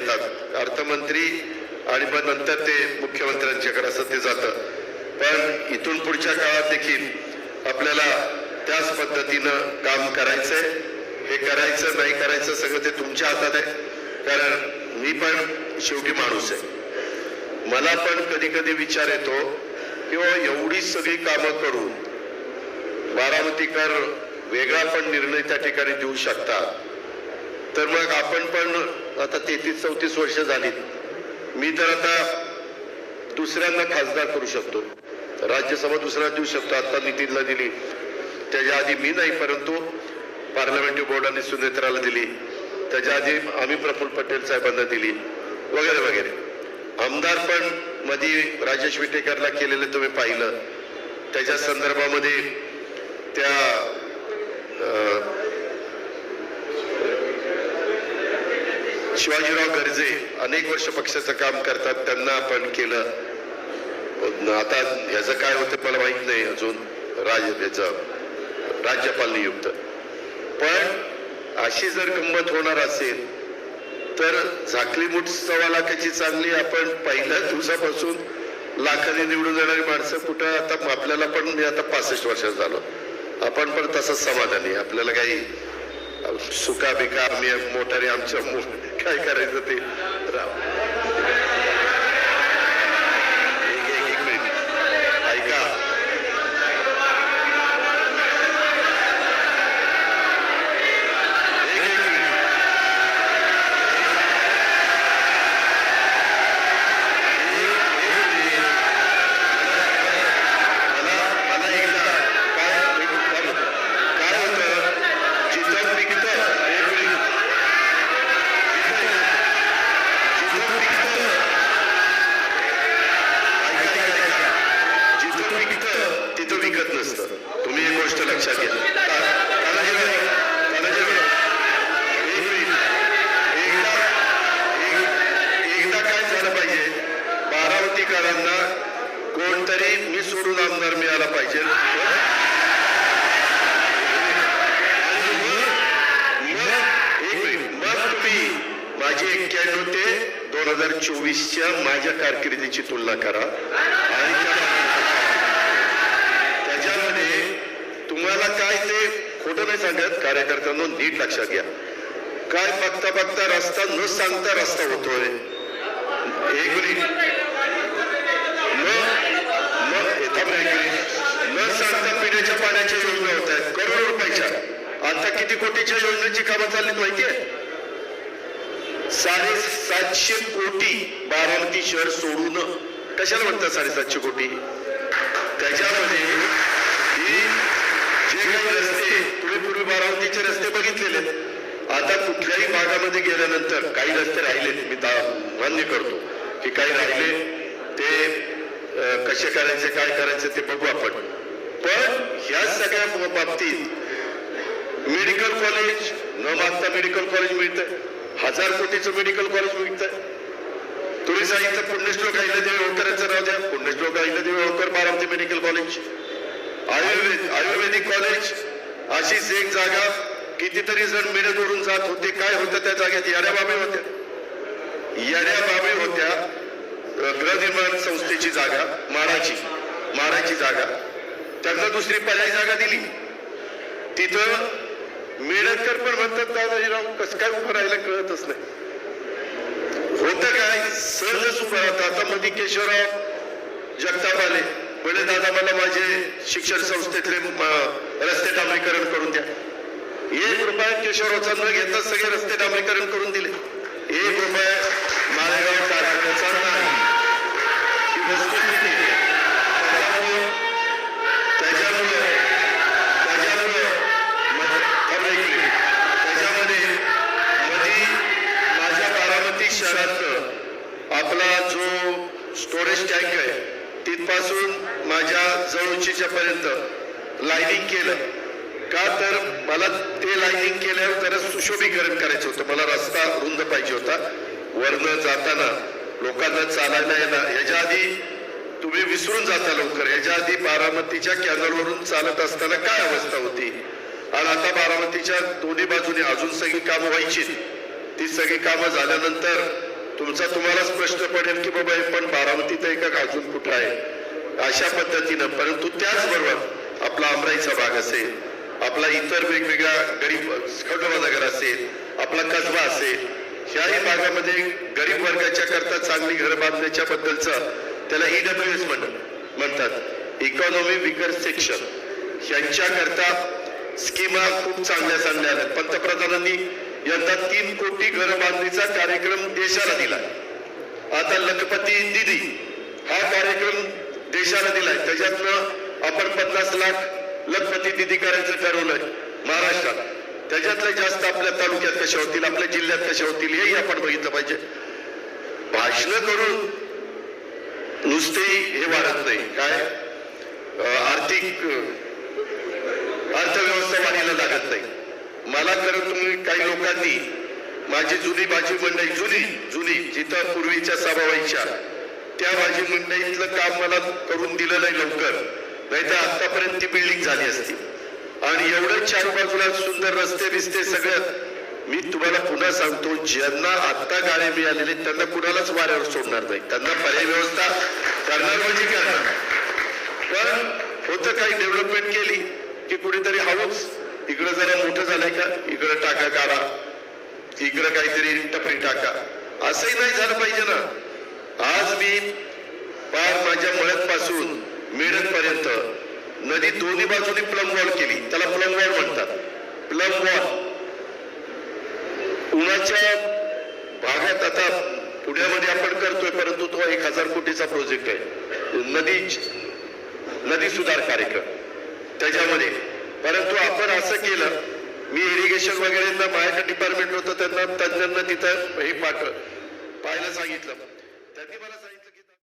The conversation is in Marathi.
येतात. अर्थमंत्री आणि मग नंतर ते मुख्यमंत्र्यांच्याकडे असं ते जातं. पण इथून पुढच्या काळात देखील आपल्याला त्याच पद्धतीनं काम करायचंय. हे करायचं नाही करायचं सगळं ते तुमच्या हातात आहे. कारण मी पण शेवटी माणूस आहे. मला पण कधी कधी विचार येतो किंवा हो, एवढी सगळी कामं करून बारामतीकर वेगळा पण निर्णय त्या ठिकाणी देऊ शकतात. तर मग आपण पण आता तेहतीस चौतीस वर्ष झाली. मी तर आता दुसऱ्यांना खासदार करू शकतो. राज्यसभा दुसऱ्या देऊ शकतो. आता नितीनला दिली. त्याच्या आधी मी नाही परंतु पार्लमेंटरी बोर्डाने सुनेत्राला दिली. त्याच्या आधी आम्ही प्रफुल्ल पटेल साहेबांना दिली. वगैरे वगैरे. आमदार पण मध्ये राजेश विटेकरला केलेलं तुम्ही पाहिलं. त्याच्या संदर्भामध्ये त्या शिवाजीराव गर्जे अनेक वर्ष पक्षाचं काम करतात त्यांना आपण केलं. आता ह्याचं काय होतं मला माहीत नाही अजून. राज याचं राज्यपाल नियुक्त. पण अशी जर गंमत होणार असेल तर झाकली मुठ सव्वा लाखाची चांगली आपण पहिल्याच दिवसापासून लाखाने निवडून जाणारी माणसं कुठं आता आपल्याला पण मी आता पासष्ट वर्षात झालो. आपण पण तसंच समाधानी. आपल्याला काही सुका बिका आम्ही मोठारी आमच्या काय करायचं ते? राव. माझी एक्क्याण्णव ते दोन हजार चोवीसच्या माझ्या कारकिर्दीची तुलना करा. आणि त्याच्यामध्ये तुम्हाला काय ते खोटं नाही सांगत कार्यकर्त्यांना नीट लक्षात घ्या. काय बघता बघता रस्ता न सांगता रस्ता होतोय. एक मिनिट. मग मग न सांगता पिण्याच्या पाण्याच्या योजना होत आहेत. करोड रुपयाच्या. आता किती कोटीच्या योजनेची कामं चाललीत माहितीये? साडेसातशे कोटी बारामती शहर सोडून कशाला म्हणतात साडेसातशे कोटी? त्याच्यामध्ये जे काही रस्ते तुम्ही पूर्वी बारामतीचे रस्ते बघितलेले. आता कुठल्याही भागामध्ये गेल्यानंतर काही रस्ते राहिले मी दा- मान्य करतो की काही राहिले ते कसे करायचे काय करायचे ते बघू आपण. पण ह्या सगळ्या बाबतीत मेडिकल कॉलेज न मागता मेडिकल कॉलेज मिळतंय. हजार कोटीचं मेडिकल कॉलेज बघितलं तुम्ही सांगितलं पुण्यश्लोक अहिल्यादेवी होळकरांचं नाव द्या. पुण्यश्लोक Ahilyadevi Holkar Baramati medical college Ayurveda Ayurvedic college अशीच एक जागा कितीतरी जण मिळत जात होते. काय होतं त्या जागेत? याड्या बाबी होत्या. याड्या बाबी होत्या ग्रहनिर्माण गृहनिर्माण संस्थेची जागा माडाची माडाची जागा. त्यांना दुसरी पर्यायी जागा दिली. तिथं मिळतकर पण म्हणतात दादाजीराव कसं काय उभं राहिलं कळतच नाही. होतं काय? सहजच उभं राहतं आता मध्ये केशवराव जगताप आले म्हणजे दादा मला माझे शिक्षण संस्थेतले रस्ते डांबरीकरण करून द्या. एक रुपया केशवरावचा न घेता सगळे रस्ते डांबरीकरण करून दिले. एक रुपया मालेगाव कारखान्याचा नाही. आपला जो स्टोरेज टँक आहे तिथपासून माझ्या जवळचीच्या पर्यंत लाईनिंग केलं. का तर मला ते लाईनिंग केल्यावर त्याला सुशोभीकरण करायचं होतं. मला रस्ता रुंद पाहिजे होता. वरनं जाताना लोकांना चालायला येणार याच्या आधी तुम्ही विसरून जाता लवकर. याच्या आधी बारामतीच्या कॅनलवरून चालत असताना काय अवस्था होती? आणि आता बारामतीच्या दोन्ही बाजूने अजून सगळी कामं व्हायची ती सगळी कामं झाल्यानंतर तुमचा तुम्हालाच प्रश्न पडेल की बाबा हे पण बारामतीत आहे का अजून कुठं आहे? अशा पद्धतीनं. परंतु त्याचबरोबर आपला अमराईचा भाग असेल आपला इतर वेगवेगळ्या गरीब खंडोबा असेल आपला कसबा असेल ह्याही भागामध्ये गरीब वर्गाच्या करता चांगली घर बांधण्याच्या बद्दलचं त्याला ईडब्ल्यू एस म्हणतात. इकॉनॉमी विकर सेक्शन यांच्याकरता स्कीमा खूप चांगल्या चांगल्या आहेत पंतप्रधानांनी यंदा तीन कोटी घर बांधणीचा कार्यक्रम देशाला दिला आता लखपती दिदी हा कार्यक्रम देशाला दिलाय. त्याच्यातनं आपण पन्नास लाख लखपती दिदी करायचं ठरवलंय महाराष्ट्रात त्याच्यातले जास्त आपल्या तालुक्यात कशा होतील आपल्या जिल्ह्यात कशा होतील हेही आपण बघितलं पाहिजे. भाषण करून नुसते हे वाढत नाही. काय? आर्थिक अर्थव्यवस्था वाढीला लागत नाही. मला खरं तुम्ही काही लोकांनी माझी जुनी भाजी मंडई जुनी जुनी जिथं पूर्वीच्या सभा व्हायच्या त्या भाजी मंडईतलं काम मला करून दिलं नाही लवकर. नाहीतर आतापर्यंत ती बिल्डिंग झाली असती. आणि एवढं चार बाजूला सुंदर रस्ते बिस्ते सगळं मी तुम्हाला पुन्हा सांगतो ज्यांना आत्ता गाड्या मिळालेले त्यांना कुणालाच वाऱ्यावर सोडणार नाही. त्यांना पर्याय व्यवस्था करणार म्हणजे करणार. पण होतं काही डेव्हलपमेंट केली की कुणीतरी हाऊस इकडं जरा मोठं झालंय का? इकडं टाका काढा. इकडं काहीतरी टपरी टाका. असंही नाही झालं पाहिजे ना. आज मी पार माझ्या मळ्यात पासून मेडत पर्यंत नदी दोन्ही बाजूनी प्लम वॉल केली. त्याला प्लम वॉल म्हणतात. प्लम वॉल उन्हाच्या भागात आता पुण्यामध्ये आपण करतोय परंतु तो एक हजार कोटीचा प्रोजेक्ट आहे. नदी नदी सुधार कार्यक्रम. त्याच्यामध्ये परंतु आपण असं केलं मी इरिगेशन वगैरे माझ्याकडे डिपार्टमेंट होतं त्यांना तज्ञांना तिथं हे पाठ पाहायला सांगितलं. त्यांनी मला सांगितलं.